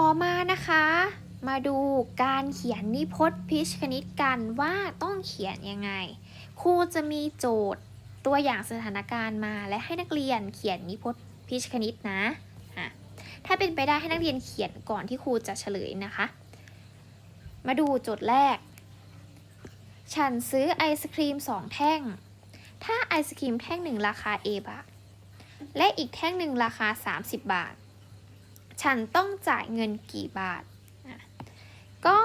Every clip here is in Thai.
ต่อมานะคะ มาดูการเขียนนิพจน์พิชคณิตกันว่าต้องเขียนยังไง ครูจะมีโจทย์ตัวอย่างสถานการณ์มาและให้นักเรียนเขียนนิพจน์พิชคณิตนะะถ้าเป็นไปได้ให้นักเรียนเขียนก่อนที่ครูจะเฉลยนะคะ มาดูโจทย์แรก ฉันซื้อไอศครีม2แท่ง ถ้าไอศครีมแท่งหนึ่งราคา A บาท และอีกแท่งหนึ่งราคา 30 บาท ฉันต้องจ่ายเงินกี่บาท ก็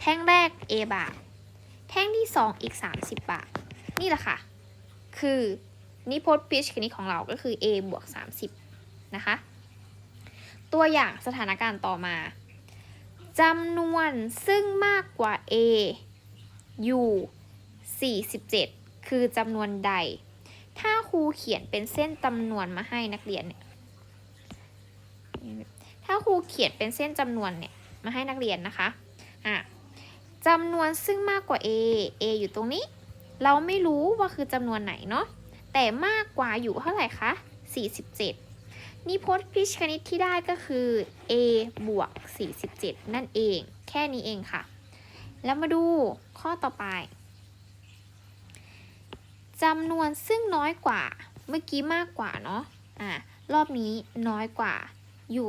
แท่งแรก A บาท แท่งที่ 2 อีก 30 บาท นี่แหละค่ะ คือนิพจน์พิชคณิตของเราก็คือ A บวก 30 นะคะ ตัวอย่างสถานการณ์ต่อมาจำนวนซึ่งมากกว่า A อยู่ 47 คือจำนวนใด ถ้าครูเขียนเป็นเส้นจำนวนมาให้นักเรียนเนี่ย ถ้าครูเขียนเป็นเส้นจำนวนเนี่ยมาให้นักเรียนนะคะอะจำนวนซึ่งมากกว่า a a อยู่ตรงนี้ เราไม่รู้ว่าคือจำนวนไหนเนาะแต่มากกว่าอยู่เท่าไหร่คะ47 นิพจน์พิชคณิตที่ได้ก็คือ a บวก 47 นั่นเอง แค่นี้เองค่ะ แล้วมาดูข้อต่อไปจำนวนซึ่งน้อยกว่า เมื่อกี้มากกว่าเนาะอะรอบนี้น้อยกว่า อยู่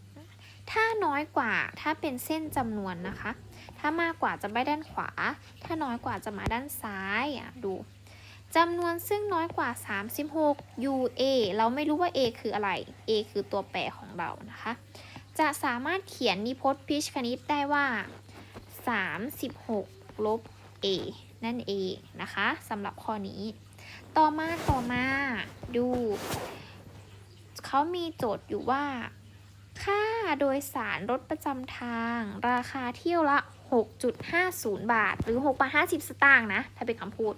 36 ถ้าน้อยกว่าถ้าเป็นเส้นจำนวนนะคะ ถ้ามากกว่าจะไปด้านขวา ถ้าน้อยกว่าจะมาด้านซ้ายอะดูจำนวนซึ่งน้อยกว่า 36 u a เราไม่รู้ว่า a คืออะไร a คือตัวแปรของเรานะคะ จะสามารถเขียนนิพจน์พิชคณิตได้ว่า 36 ลบ a นั่นเองนะคะสำหรับข้อนี้ ต่อมาต่อมาดู เขามีโจทย์อยู่ว่า ค่าโดยสารรถประจำทาง ราคาเที่ยวละ 6.50 บาท หรือ6บาท50 สตางค์นะ ถ้าเป็นคำพูด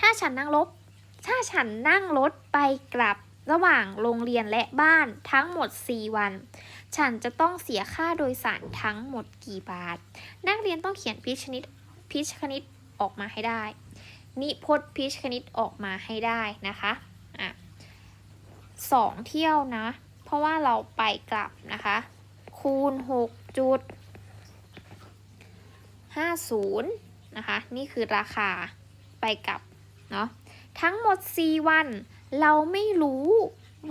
ถ้าฉันนั่งรถถ้าฉันนั่งรถไปกลับระหว่างโรงเรียนและบ้านทั้งหมด 4 วัน ฉันจะต้องเสียค่าโดยสารทั้งหมดกี่บาท นักเรียนต้องเขียนพิชคณิตพิชคณิตออกมาให้ได้ นิพจน์พิชคณิตออกมาให้ได้นะคะ สองเที่ยวนะ เพราะว่าเราไปกลับนะคะ คูณ6จุด50นะคะ นี่คือราคาไปกลับเนาะ ทั้งหมด 4 วัน เราไม่รู้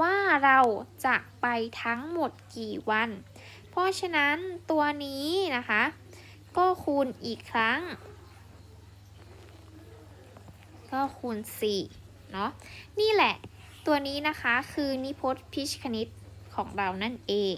ว่าเราจะไปทั้งหมดกี่วัน เพราะฉะนั้นตัวนี้นะคะ ก็คูณอีกครั้ง ก็คูณ4เนาะ นี่แหละ ตัวนี้นะคะคือนิพจน์พิชคณิตของเรานั่นเอง